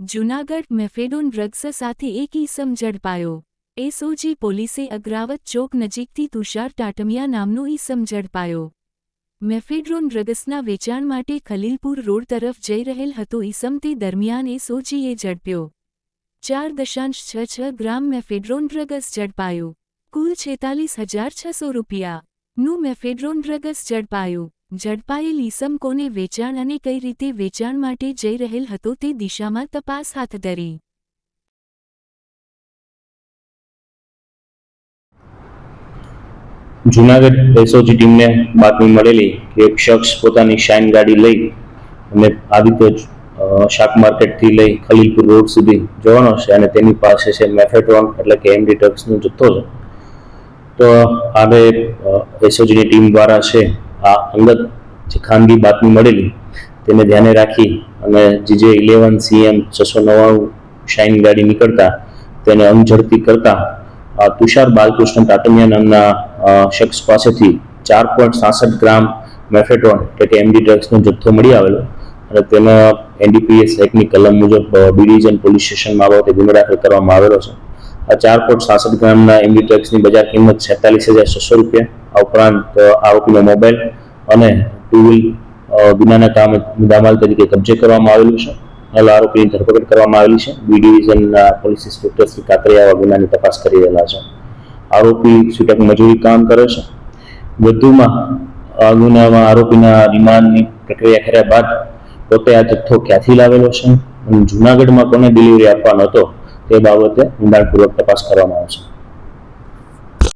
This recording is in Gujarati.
જૂનાગઢ મેફેડોન ડ્રગ્સ સાથે એક ઈસમ ઝડપાયો. એસઓજી પોલીસે અગ્રાવત ચોક નજીકથી તુષાર ટાટમિયા નામનો ઈસમ ઝડપાયો. મેફેડ્રોન ડ્રગ્સના વેચાણ માટે ખલીલપુર રોડ તરફ જઈ રહેલ હતો ઈસમ તે દરમિયાન એસઓજીએ ઝડપ્યો. ચાર દશાંશ છ છ ગ્રામ મેફેડ્રોન ડ્રગ્સ ઝડપાયું. કુલ છેતાલીસ હજાર છસો રૂપિયા નું મેફેડ્રોન ડ્રગ્સ ઝડપાયું. ઝડપાયેલ ઈસમ કોને વેચાણ અને કઈ રીતે વેચાણ માટે જઈ રહેલ હતો તે દિશામાં તપાસ હાથ ધરી. જુનાગઢ એસઓજી ટીમને બાતમી મળેલી કે એક શખ્સ પોતાની શાઇન ગાડી લઈ અને આદિત્ય શાક માર્કેટથી લઈ ખલીલપુર રોડ સુધી જવાનો છે અને તેની પાસે છે મેફેટ્રોન એટલે કે એમડી ડ્રગ્સનો જથ્થો છે. તો આગળ એસઓજીની ટીમ દ્વારા છે આ અંગત જે ખાનગી બાતમી મળેલી, તેને ધ્યાને રાખી અને જીજે ઇલેવન સીએમ છસો નવ્વાણું શાઇન ગાડી નીકળતા તેને અંગઝડતી કરતા તુષાર બાલકૃષ્ણ તાતમિયા નામના શખ્સ પાસેથી ચાર પોઈન્ટ સાસઠ ગ્રામ મેફેટ્રોન એટલે કે એમડી ડ્રગ્સનો જથ્થો મળી આવેલો અને તેનો એનડીપીએસ એક્ટની કલમ મુજબ બી ડિવિઝન પોલીસ સ્ટેશનમાં બાબતે ગુનો દાખલ કરવામાં આવેલો છે. આ ચાર પોઈન્ટ સાસઠ ગ્રામના એમડી ટેક્સની બજાર કિંમત છેતાલીસ હજાર છસો રૂપિયા. આ ઉપરાંત આરોપીનો મોબાઈલ અને ટુ વ્હીલ ગુનાના કામે મુદ્દામાલ તરીકે કબજે કરવામાં આવેલું છે. હાલ આરોપીની ધરપકડ કરવામાં આવેલી છે. બી ડિવિઝનના પોલીસ ઇન્સ્પેક્ટર શ્રી કાતરિયા ગુનાની તપાસ કરી રહેલા છે. આરોપી છૂટક મજૂરી કામ કરે છે. વધુમાં, આ ગુનામાં આરોપીના રિમાન્ડની પ્રક્રિયા કર્યા બાદ પોતે આ જથ્થો ક્યાંથી લાવેલો છે? અને જુનાગઢમાં કોને ડિલિવરી આપવાનો હતો? તે બાબતે ઊંડાણપૂર્વક તપાસ કરવામાં આવશે.